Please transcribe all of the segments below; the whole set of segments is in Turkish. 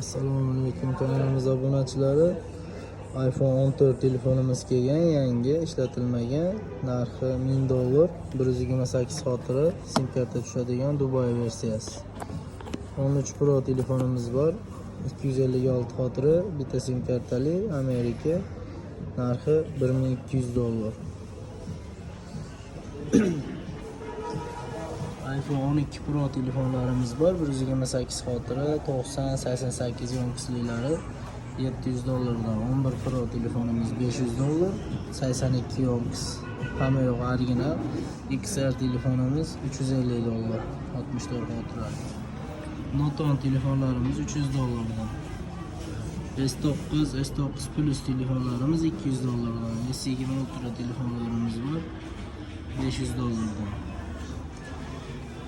assalomu alaykum kanalimiz obunachilari iphone 14 telefonimiz kelgan yangi ishlatilmagan. Narxi 1000 dollar. 128 xotira. Sim karta tushadigan dubai versiyasi. 13 pro telefonimiz bor. 256 xotira. Bitta sim kartali amerika. Narxi 1200 dollar iPhone 12 Pro telefonlarimiz bor. 128 xotira, 90, 88 yonkisliklari 700 dollardan. 11 Pro telefonimiz 500 dollar, 82 yonkis. Hamma yo'q original. XR telefonimiz 350 dollar, 64 xotira. Note 10 telefonlarimiz 300 dollardan. S9, S9 Plus telefonlarimiz 200 dollardan. S20 Ultra telefonlarimiz var 500 dollardan.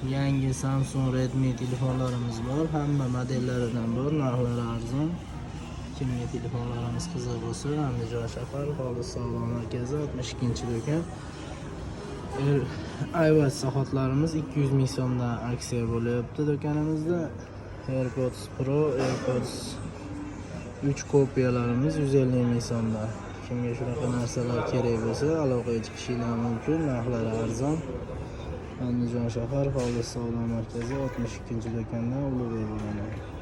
Yangi Samsung Redmi telefonlarimiz bor. Hamma modellaridan bor. Narxlari arzon. Kimga telefonlarimiz qiziq bo'lsa, Andijon shahar Xolis savdo markazi 62-do'kon. Er, iWatch soatlarimiz 200 ming so'mdan aksiya bo'lyapti. AirPods Pro, AirPods 3 kopiyalarimiz 150 ming so'mdan. Kimga shunaqa narsalar kerak bo'lsa, aloqaga chiqishinglar mumkin. Narxlari. Andijon shahar Xolis savdo markazi 62-do'kondan Ulug'bek bilan.